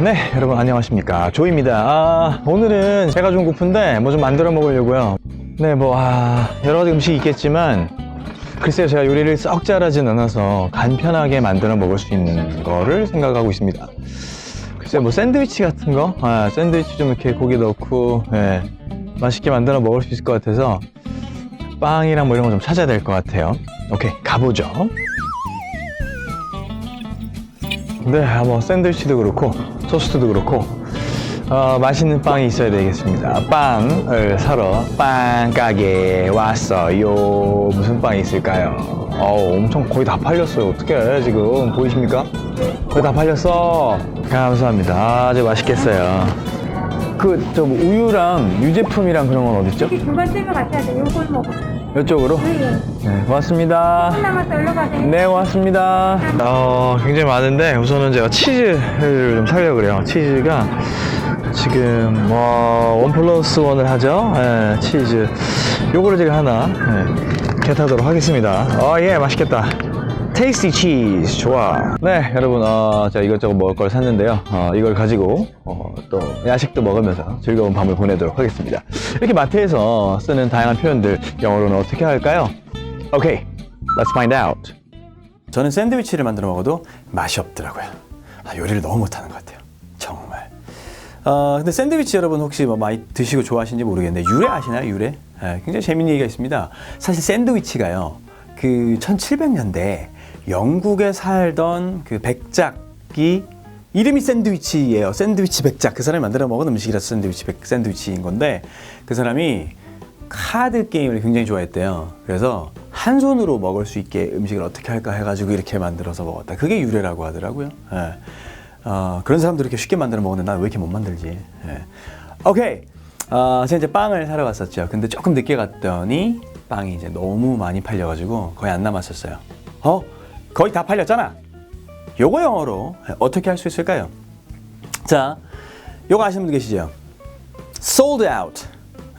네, 여러분 안녕하십니까. 조입니다. 아, 오늘은 제가 좀 고픈데 뭐 좀 만들어 먹으려고요. 네, 뭐, 아, 여러 가지 음식이 있겠지만, 글쎄요, 제가 요리를 썩 잘하진 않아서 간편하게 만들어 먹을 수 있는 거를 생각하고 있습니다. 글쎄요, 뭐 샌드위치 같은 거? 아, 샌드위치 좀 이렇게 고기 넣고, 예, 맛있게 만들어 먹을 수 있을 것 같아서, 빵이랑 뭐 이런 거 좀 찾아야 될 것 같아요. 오케이, 가보죠. 네, 아, 뭐 샌드위치도 그렇고 토스트도 그렇고 어, 맛있는 빵이 있어야 되겠습니다. 빵을 사러 빵 가게에 왔어요. 무슨 빵이 있을까요? 어우, 엄청 거의 다 팔렸어요. 어떻게 지금 보이십니까? 거의 다 팔렸어. 감사합니다. 아주 맛있겠어요. 그 저 우유랑 유제품이랑 그런 건 어딨죠? 두 번째 거 같아야 돼. 요걸 먹어. 이쪽으로? 네. 네, 고맙습니다. 남았다 올라가세요. 네, 고맙습니다. 어, 굉장히 많은데 우선은 제가 치즈를 좀 사려고 그래요. 치즈가 지금 뭐, 원 플러스 원을 하죠. 예, 치즈. 요거를 제가 하나 예, 개타도록 하겠습니다. 어, 예, 맛있겠다. 테이스티 치즈 좋아. 네, 여러분, 어, 제가 이것저것 먹을 걸 샀는데요. 어, 이걸 가지고 어, 또 야식도 먹으면서 즐거운 밤을 보내도록 하겠습니다. 이렇게 마트에서 쓰는 다양한 표현들 영어로는 어떻게 할까요? 오케이, let's find out. 저는 샌드위치를 만들어 먹어도 맛이 없더라고요. 아, 요리를 너무 못하는 것 같아요. 정말. 어, 근데 샌드위치 여러분 혹시 뭐 많이 드시고 좋아하시는지 모르겠는데 유래 아시나요? 유래? 예, 굉장히 재밌는 얘기가 있습니다. 사실 샌드위치가요. 그 1700년대 영국에 살던 그 백작이 이름이 샌드위치예요. 샌드위치 백작. 그 사람이 만들어 먹은 음식이라서 샌드위치 백 샌드위치인 건데 그 사람이 카드 게임을 굉장히 좋아했대요. 그래서 한 손으로 먹을 수 있게 음식을 어떻게 할까 해가지고 이렇게 만들어서 먹었다. 그게 유래라고 하더라고요. 예. 어, 그런 사람들 이렇게 쉽게 만들어 먹는데 난 왜 이렇게 못 만들지? 예. 오케이. 어, 제가 이제 빵을 사러 갔었죠. 근데 조금 늦게 갔더니 빵이 이제 너무 많이 팔려가지고 거의 안 남았었어요. 어? 거의 다 팔렸잖아. 요거 영어로 어떻게 할 수 있을까요? 자, 요거 아시는 분 계시죠? sold out,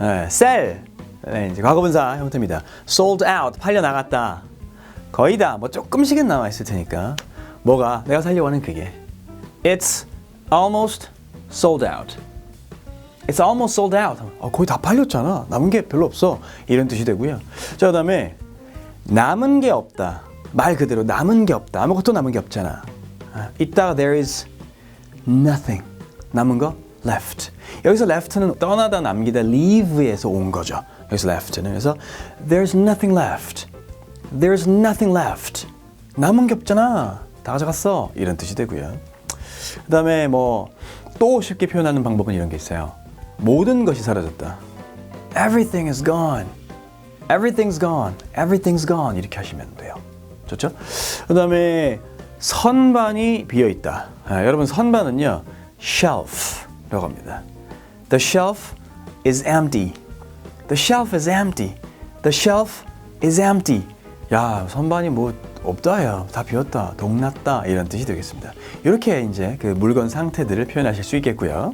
예, sell, 네, 이제 과거분사 형태입니다. sold out, 팔려 나갔다. 거의 다, 뭐 조금씩은 남아 있을 테니까. 뭐가 내가 살려고 하는 그게 it's almost sold out. It's almost sold out. 어, 거의 다 팔렸잖아. 남은 게 별로 없어. 이런 뜻이 되고요. 자, 그다음에 남은 게 없다. 말 그대로 남은 게 없다. 아무것도 남은 게 없잖아. 아, 이따가 there is nothing. 남은 거 left. 여기서 left는 떠나다 남기다 leave에서 온 거죠. 여기서 left는 그래서 there's nothing left. There's nothing left. 남은 게 없잖아. 다 가져갔어. 이런 뜻이 되고요. 그다음에 뭐 또 쉽게 표현하는 방법은 이런 게 있어요. 모든 것이 사라졌다. Everything is gone. Everything's gone. Everything's gone. 이렇게 하시면 돼요. 좋죠? 그 다음에 선반이 비어 있다. 아, 여러분 선반은요 shelf라고 합니다. The shelf is empty. The shelf is empty. The shelf is empty. 야 선반이 뭐 없다야 다 비었다 동났다 이런 뜻이 되겠습니다. 이렇게 이제 그 물건 상태들을 표현하실 수 있겠고요.